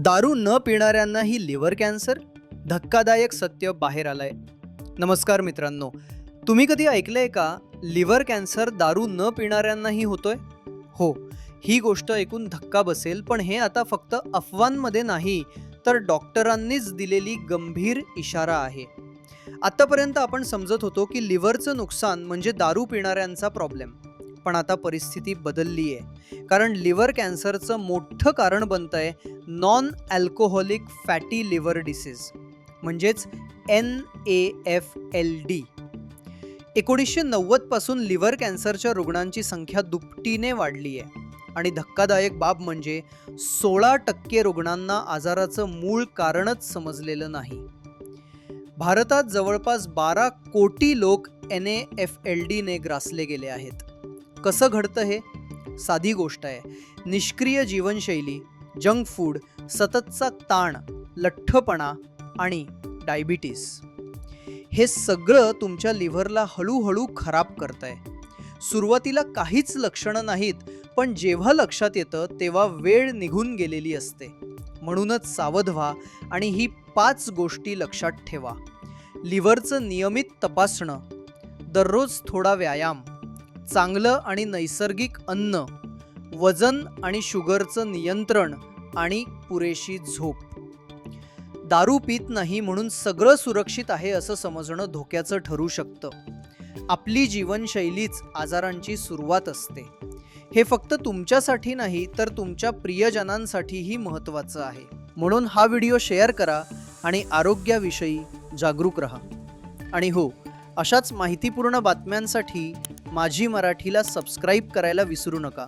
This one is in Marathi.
दारू न पिणाऱ्यांनाही लिव्हर कॅन्सर? धक्कादायक सत्य बाहेर आलंय. नमस्कार मित्रांनो तुम्ही कधी ऐकलंय का लिव्हर कॅन्सर दारू न पिणाऱ्यांनाही होतोय? हो ही गोष्ट ऐकून धक्का बसेल पण हे आता फक्त अफवांमध्ये नाही तर डॉक्टरांनीच दिलेली गंभीर इशारा आहे. आत्तापर्यंत आपण समजत होतो की लिव्हरचं नुकसान म्हणजे दारू पिणाऱ्यांचा प्रॉब्लेम. पण आता परिस्थिती बदलली आहे कारण लिव्हर कॅन्सरचं मोठं कारण बनतंय non alcoholic fatty liver disease म्हणजेच N A F L D एकोणीसशे नव्वदपासून लिव्हर कॅन्सरच्या रुग्णांची संख्या दुपटीने वाढली आहे आणि धक्कादायक बाब म्हणजे सोळा टक्के रुग्णांना आजाराचं मूळ कारणच समजलेलं नाही. भारतात जवळपास बारा कोटी लोक एन ए एफ एल डीने ग्रासले गेले आहेत. कसं घडतं हे? साधी गोष्ट आहे. निष्क्रिय जीवनशैली जंक फूड सततचा ताण लठ्ठपणा आणि डायबिटीस. हे सगळं तुमच्या लिव्हरला हळूहळू खराब करतंय. सुरुवातीला काहीच लक्षणं नाहीत पण जेव्हा लक्षात येतं तेव्हा वेळ निघून गेलेली असते. म्हणूनच सावध व्हा आणि ही पाच गोष्टी लक्षात ठेवा. लिव्हरचं नियमित तपासणं. दररोज थोडा व्यायाम. चांगलं आणि नैसर्गिक अन्न वजन आणि शुगरचं नियंत्रण आणि पुरेशी झोप. दारू पित नाही म्हणून सगळं सुरक्षित आहे असं समजणं धोक्याचं ठरू शकतं. आपली जीवनशैलीच आजारांची सुरुवात असते. हे फक्त तुमच्यासाठी नाही तर तुमच्या प्रियजनांसाठीही महत्त्वाचं आहे. म्हणून हा व्हिडिओ शेअर करा आणि आरोग्याविषयी जागरूक रहा. आणि हो अशाच माहितीपूर्ण बातम्यांसाठी माझी मराठीला सबस्क्राईब करायला विसरू नका.